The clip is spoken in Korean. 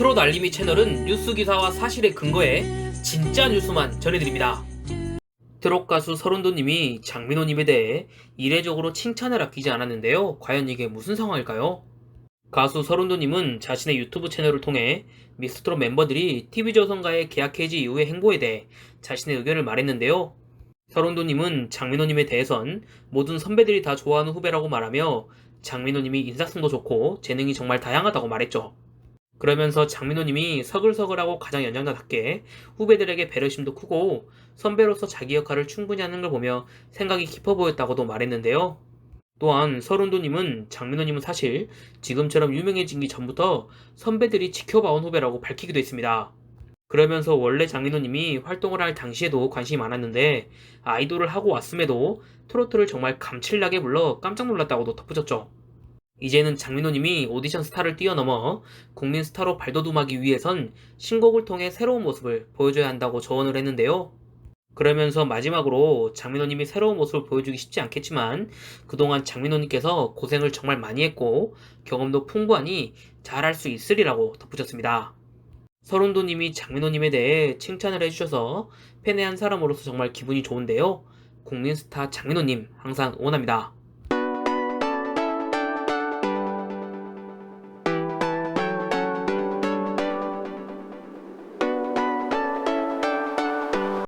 트롯 알림이 채널은 뉴스 기사와 사실에 근거해 진짜 뉴스만 전해드립니다. 트롯 가수 서른도님이 장민호님에 대해 이례적으로 칭찬을 아끼지 않았는데요. 과연 이게 무슨 상황일까요? 가수 서른도님은 자신의 유튜브 채널을 통해 미스트롯 멤버들이 TV조선과의 계약 해지 이후의 행보에 대해 자신의 의견을 말했는데요. 서른도님은 장민호님에 대해선 모든 선배들이 다 좋아하는 후배라고 말하며 장민호님이 인사성도 좋고 재능이 정말 다양하다고 말했죠. 그러면서 장민호님이 서글서글하고 가장 연장자답게 후배들에게 배려심도 크고 선배로서 자기 역할을 충분히 하는 걸 보며 생각이 깊어 보였다고도 말했는데요. 또한 서른도님은 장민호님은 사실 지금처럼 유명해지기 전부터 선배들이 지켜봐온 후배라고 밝히기도 했습니다. 그러면서 원래 장민호님이 활동을 할 당시에도 관심이 많았는데 아이돌을 하고 왔음에도 트로트를 정말 감칠나게 불러 깜짝 놀랐다고도 덧붙였죠. 이제는 장민호님이 오디션 스타를 뛰어넘어 국민 스타로 발돋움하기 위해선 신곡을 통해 새로운 모습을 보여줘야 한다고 조언을 했는데요. 그러면서 마지막으로 장민호님이 새로운 모습을 보여주기 쉽지 않겠지만 그동안 장민호님께서 고생을 정말 많이 했고 경험도 풍부하니 잘할 수 있으리라고 덧붙였습니다. 서른도님이 장민호님에 대해 칭찬을 해주셔서 팬의 한 사람으로서 정말 기분이 좋은데요. 국민 스타 장민호님 항상 응원합니다.